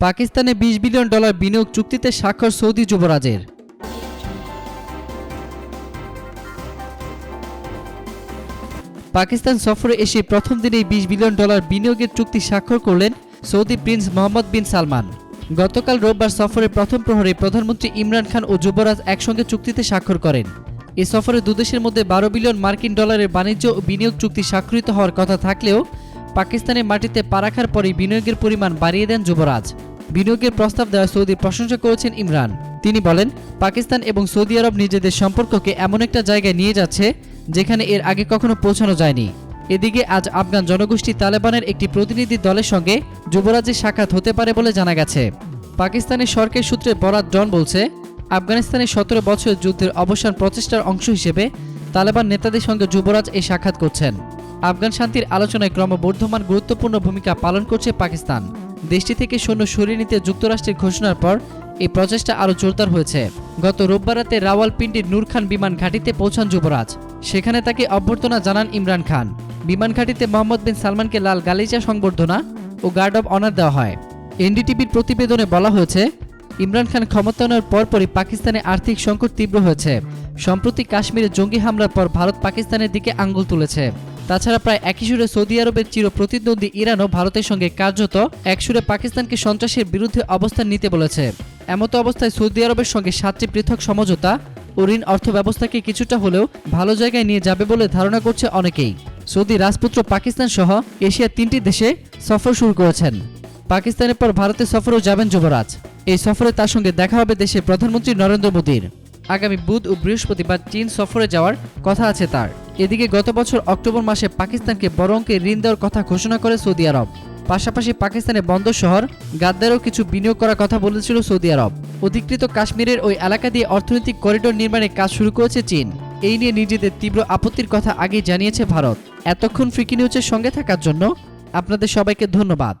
পাকিস্তানে বিশ billion dollar বিনিয়োগ চুক্তিতে স্বাক্ষর সৌদি যুবরাজের। পাকিস্তান সফরে এসে প্রথম দিনেই বিশ বিলিয়ন ডলার বিনিয়োগের চুক্তি স্বাক্ষর করলেন Saudi prince Mohammed bin Salman. গতকাল রোববার সফরের প্রথম প্রহরে প্রধানমন্ত্রী ইমরান খান ও যুবরাজ একসঙ্গে চুক্তিতে স্বাক্ষর করেন। এ সফরে দুদেশের মধ্যে বারো বিলিয়ন মার্কিন ডলারের বাণিজ্য ও বিনিয়োগ চুক্তি স্বাক্ষরিত হওয়ার কথা থাকলেও পাকিস্তানের মাটিতে পা রাখার পরই বিনিয়োগের পরিমাণ বাড়িয়ে দেন যুবরাজ। বিনিয়োগের প্রস্তাব দেওয়া সৌদির প্রশংসা করেছেন ইমরান। তিনি বলেন, পাকিস্তান এবং সৌদি আরব নিজেদের সম্পর্ককে এমন একটা জায়গায় নিয়ে যাচ্ছে যেখানে এর আগে কখনো পৌঁছানো যায়নি। এদিকে আজ আফগান জনগোষ্ঠী তালেবানের একটি প্রতিনিধি দলের সঙ্গে যুবরাজের সাক্ষাৎ হতে পারে বলে জানা গেছে। পাকিস্তানের সরকারি সূত্রে বরাত জন বলছে, আফগানিস্তানের সতেরো বছরের যুদ্ধের অবসান প্রচেষ্টার অংশ হিসেবে তালেবান নেতাদের সঙ্গে যুবরাজ এই সাক্ষাৎ করছেন। আফগান শান্তির আলোচনায় ক্রমবর্ধমান গুরুত্বপূর্ণ ভূমিকা পালন করছে পাকিস্তান। দেশটি থেকে সৈন্য সরিয়ে নিতে যুক্তরাষ্ট্রের ঘোষণার পর এই প্রচেষ্টা আরও জোরদার হয়েছে। গত রোববার রাতে রাওয়ালপিন্ডির নূর খান বিমান ঘাঁটিতে পৌঁছান যুবরাজ। সেখানে তাকে অভ্যর্থনা জানান ইমরান খান। বিমান ঘাঁটিতে মোহাম্মদ বিন সালমানকে লাল গালিচা সংবর্ধনা ও গার্ড অব অনার দেওয়া হয়। এনডিটিভির প্রতিবেদনে বলা হয়েছে, ইমরান খান ক্ষমতায়নের পরপরই পাকিস্তানে আর্থিক সংকট তীব্র হয়েছে। সম্প্রতি কাশ্মীরে জঙ্গি হামলার পর ভারত পাকিস্তানের দিকে আঙ্গুল তুলেছে। তাছাড়া প্রায় একই সুরে সৌদি আরবের চির প্রতিদ্বন্দ্বী ইরানও ভারতের সঙ্গে কার্যত। একসুরে পাকিস্তানকে সন্ত্রাসের বিরুদ্ধে অবস্থান নিতে বলেছে। এমতো অবস্থায় সৌদি আরবের সঙ্গে সাতটি পৃথক সমঝোতা ও ঋণ অর্থ ব্যবস্থাকে কিছুটা হলেও ভালো জায়গায় নিয়ে যাবে বলে ধারণা করছে অনেকেই। সৌদি রাজপুত্র পাকিস্তান সহ এশিয়ার তিনটি দেশে সফর শুরু করেছেন। পাকিস্তানের পর ভারতে সফরেও যাবেন যুবরাজ। এই সফরে তার সঙ্গে দেখা হবে দেশের প্রধানমন্ত্রী নরেন্দ্র মোদীর। আগামী বুধ ও বৃহস্পতিবার চীন সফরে যাওয়ার কথা আছে তার। এদিকে গত বছর অক্টোবর মাসে পাকিস্তানকে বড় ঋণ দেওয়ার কথা ঘোষণা করে সৌদি আরব। পাশাপাশি পাকিস্তানের বন্দর শহর গাদ্দারেও কিছু বিনিয়োগ করার কথা বলেছিল সৌদি আরব। অধিকৃত কাশ্মীরের ওই এলাকা দিয়ে অর্থনৈতিক করিডোর নির্মাণের কাজ শুরু করেছে চীন। এই নিয়ে নিজেদের তীব্র আপত্তির কথা আগেই জানিয়েছে ভারত। এতক্ষণ ফ্রিকি নিউজের সঙ্গে থাকার জন্য আপনাদের সবাইকে ধন্যবাদ।